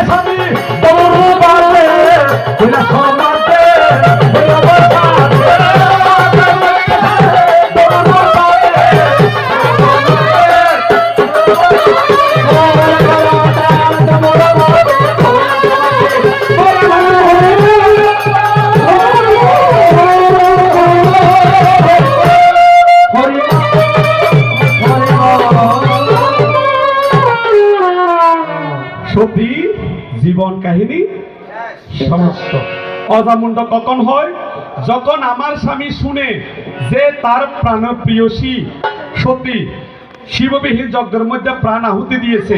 স্বামী তরু বালে কাহিনী? সমস্ত। অজামুণ্ড কখন হয়? যখন আমার স্বামী শুনে যে তার প্রাণপ্রিয়সী সতী শিববিহীন যজ্ঞের মধ্যে প্রাণ আহুতি দিয়েছে,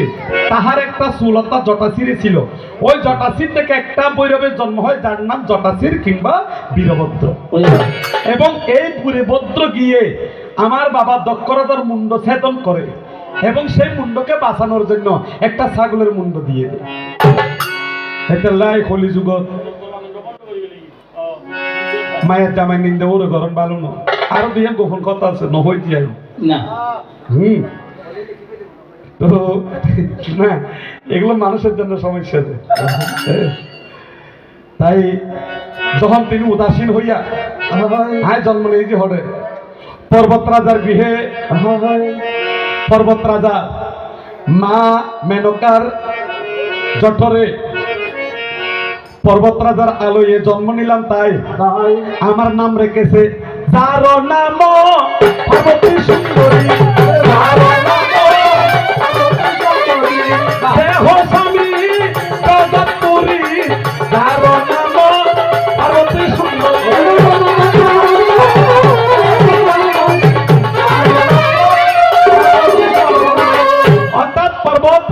তাহার একটা সুলতা জটাশিরে ছিল। ওই জটাশির থেকে একটা বৈরবের জন্ম হয়, যার নাম জটাশির কিংবা বীরভদ্র। এবং এই বীরভদ্র গিয়ে আমার বাবা দক্ষরাজার মুন্ড ছেদন করে এবং সেই মুন্ডকে বাঁচানোর জন্য একটা ছাগলের মুন্ড দিয়ে দেয়। এটা লাই কলি যুগত মায়ের জামাই নিন্দে ওরে গরম ভালো না আরও দিয়ে গোপন কথা আছে নহই দিয়ে না হুম তো না এগুলো মানুষের জন্য সমস্যা। তাই যখন তিনি উদাসীন হইয়া হায় জন্ম নেই যে হরে পর্বত রাজার গৃহে পর্বত রাজা মা মেনকার জঠরে পর্বত রাজার আলোয়ে জন্ম নিলাম তাই। আমার নাম রেখেছে যার নাম সুন্দরী।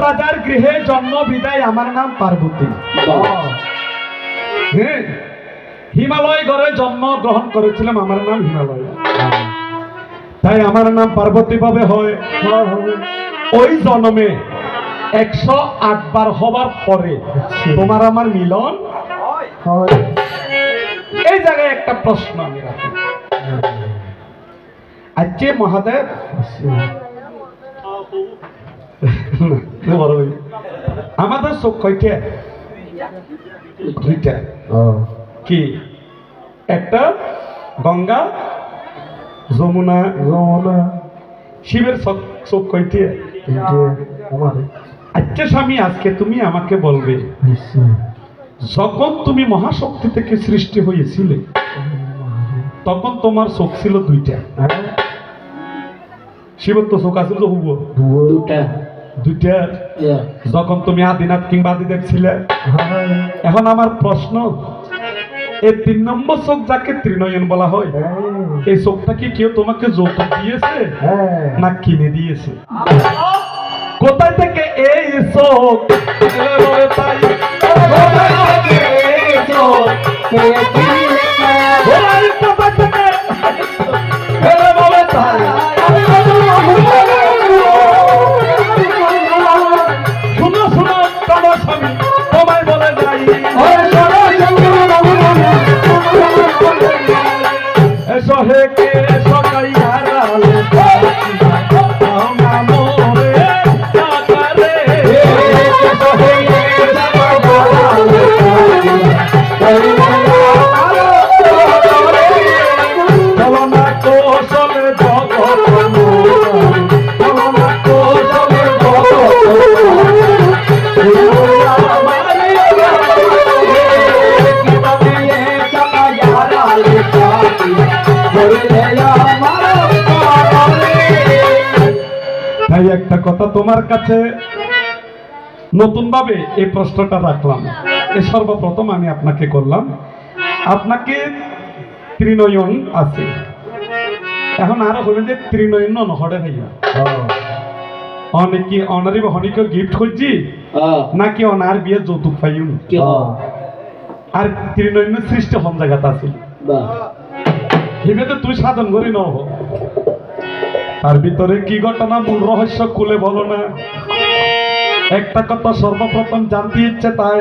রাজার গৃহে জন্ম বিদায় আমার নাম পার্বতী। জন্ম গ্রহণ করেছিলাম আমার নাম হিমালয়। তাই আমার নাম পার্বতী ভাবে হয় ওই জন্মে একশো আট বার হবার পরে তোমার আমার মিলন এই জায়গায় একটা প্রশ্ন আমি রাখি। আজকে মহাদেব। বড় ভাই। আমাদের চোখ কয়টা? দুইটা। কি? একটা গঙ্গা যমুনা যমুনা। শিবের চোখ- আচ্ছা স্বামী আজকে তুমি আমাকে বলবে যখন তুমি মহাশক্তি থেকে সৃষ্টি হয়েছিলে তখন তোমার চোখ ছিল দুইটা। শিবের তো চোখ আছিল হুব দুটা দুইটা। যখন তুমি আদিনাথ কিংবা আদিদেব ছিলে এখন আমার প্রশ্ন এই তিন নম্বর চোখ যাকে ত্রিনয়ন বলা হয় এই চোখটা কি কেউ তোমাকে যৌতুক দিয়েছে? না কিনে দিয়েছে? কোথায় থেকে এই চোখ? একটা কথা তোমার কাছে নতুন ভাবে এই প্রশ্নটা রাখলাম। এ সর্বপ্রথম আমি আপনাকে করলাম আপনাকে ত্রিনয়ন আছে। এখন আরও হবেন যে ত্রিনয়ন নহরে ভাইয়া অনেকে বা হনিকে গিফট করছি নাকি অনার বিয়ে যৌতুক পাইম আর ত্রিনয়ন সৃষ্টি হম জায়গাতে আছিল হিমেতে তুই সাধন করি নহ। তার ভিতরে কি ঘটনা? মূল রহস্য খুলে বলো না। একটা কথা সর্বপ্রথম জানতে ইচ্ছে তাই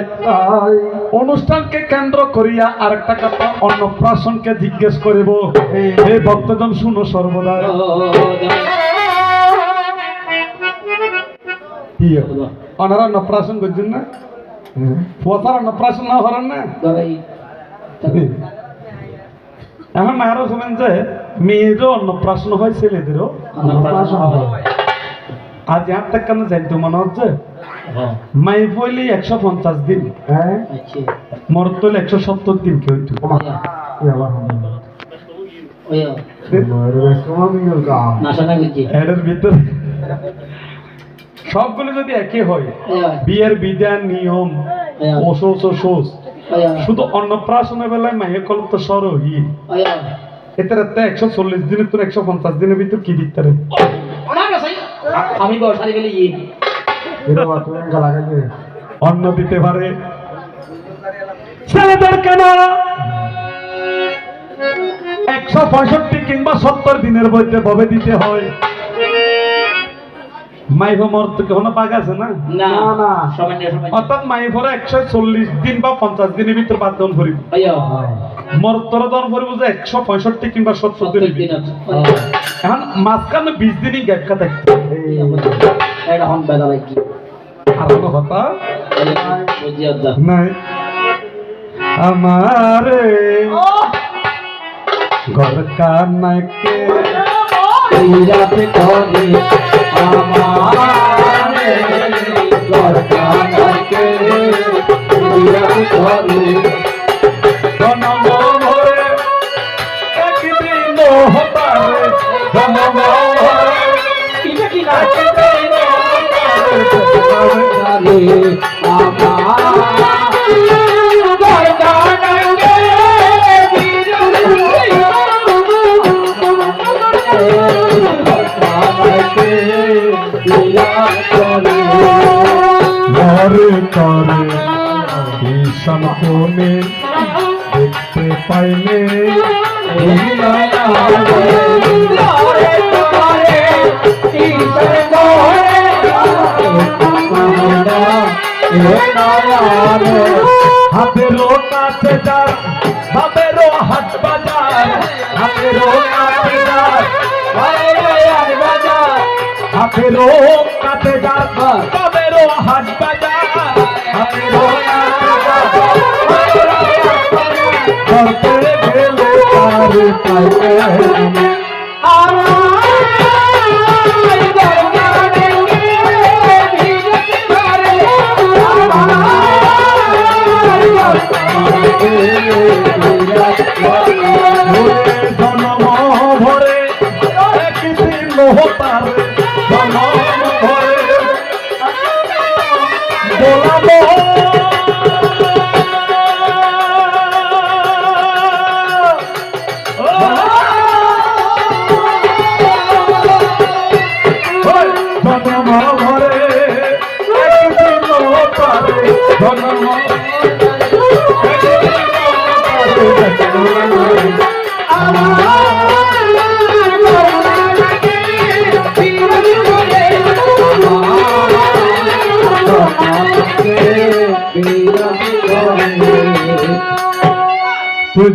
অনুষ্ঠানকে কেন্দ্র করিয়া আর একটা কথা অন্নপ্রাশনকে জিজ্ঞেস করিব। এই ভক্তজন শুনো সর্বদা। ওনারা অন্নপ্রাশন করছেন না? ফুয়াশার অন্নপ্রাশন না হরেন না? এখন আরও শুনেন যে মেয়েরও অন্নপ্রাশন হয় ছেলেদেরও অন্নপ্রাশন হয়। আজ কেন যাইতো মনে হচ্ছে? মাই পইলে একশো পঞ্চাশ দিন। আচ্ছা। মর তৈলে একশো সত্তর দিন কেউ হইতো। এর ভিতরে সবগুলো যদি একই হয় বিয়ের বিধান নিয়ম শুধু অন্নপ্রাশনের বেলায় মাইয়ে কল তো সরহি। এতে রাতে একশো চল্লিশ দিনের তোর একশো পঞ্চাশ দিনের ভিতর কি দিতে পারে? আমি গেলে ইয়ে অন্ন দিতে পারে। ছেলেদের কেন একশো পঁয়ষট্টি কিংবা সত্তর দিনের মধ্যে ভবে দিতে হয়। মাইভ মর তো কেন পাক আছে না? না অর্থাৎ মাইভরে একশো চল্লিশ দিন বা পঞ্চাশ দিনের ভিতর বাদ দন করিব ওয়া মরতর দন করিব একশো পঁয়ষট্টি কিংবা সত্তর দিন। এখন মাঝখানে বিশ দিনই গ্যাপ থাকছে এটা হন বেদা লাগি আর কোনো কথা? নাই। আমারে ঘর কানাকে রাতে করে আমারে দরকারকে রাতে করে করে ভীষণ কোণে দেখতে পাইলে হাতেরও কাছে যার বাপেরও হাট বাজার হাতেরও কাছে যার হাতেরও কাছে যার। তার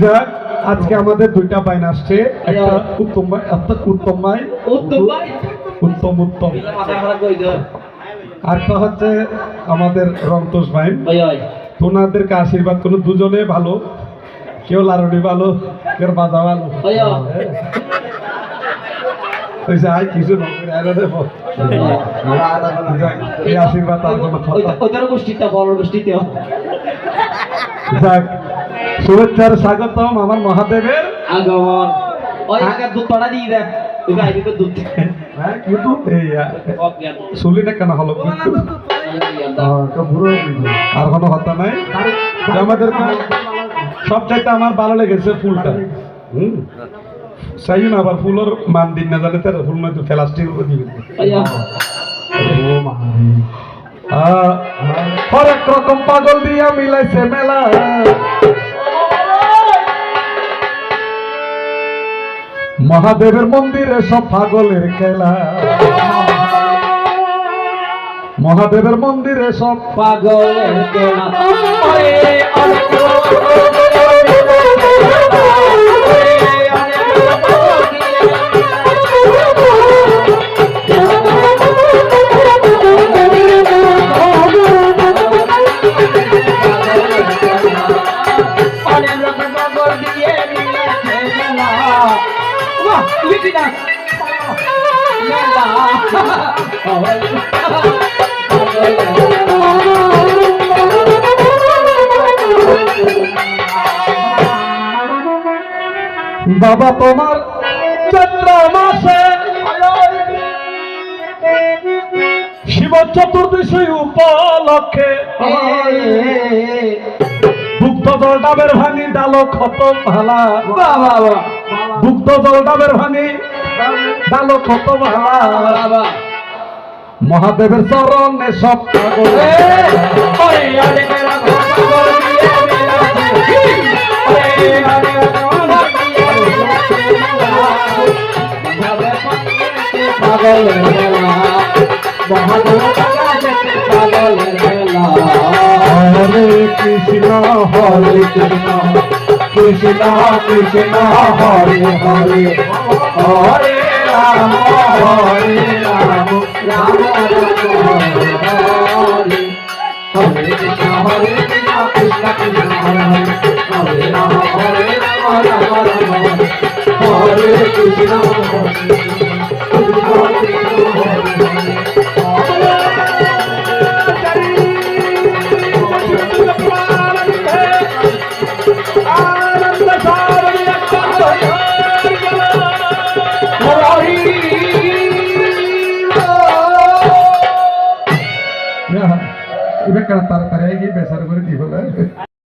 যাক। আজকে আমাদের দুইটা বাইন আসছে। একটা উত্তম ভাই একটা উত্তম ভাই উত্তম ভাই উত্তম উত্তম। আরেকটা হচ্ছে আমাদের রন্তোষ ভাই তোনাদেরকে আশীর্বাদ করুন। দুজনে ভালো। কেউ লারুনি ভালো কেউ বাজা ভালো। আশীর্বাদ যাক শুভেচ্ছার স্বাগতম আমার মহাদেবের। আগমন। ওই আগে দুধ পড়া দিয়ে দেয় ওই গাই দিকে দুধ। হ্যাঁ কিন্তু এই শুলিটা কেন হলো? কিন্তু আর কোনো কথা নাই? আমাদের সব চাইতে আমার ভালো লেগেছে ফুলটা। হুম? চাই না আবার ফুলের মান দিন না জানে তার ফুল নয়তো প্লাস্টিক দিবে হরেক রকম পাগল দিয়া মিলাইছে মেলা। মহাদেবের মন্দিরে সব পাগলের খেলা মহাদেবের মন্দিরে সব পাগলের কেনা বাবা তোমার চৈত্র মাসে শিব চতুর্দশী উপলক্ষে ভুক্ত জল ডাবের ভাঙি ডালো ক্ষত ভালা ভুক্ত জল ডাবের ভাঙি ডালো ক্ষত ভালা মহাদেবের চরণে সব পাগল হরে কৃষ্ণ হরে কৃষ্ণ কৃষ্ণ কৃষ্ণ হরে হরে। হরে রাম হরে রাম রাম হরে কৃষ্ণ হরে কৃষ্ণ কৃষ্ণ কৃষ্ণ হরে হরে। হরে রাম হরে রাম রাম রাম হরে কৃষ্ণ হরে কৃষ্ণ। কৃষ্ণ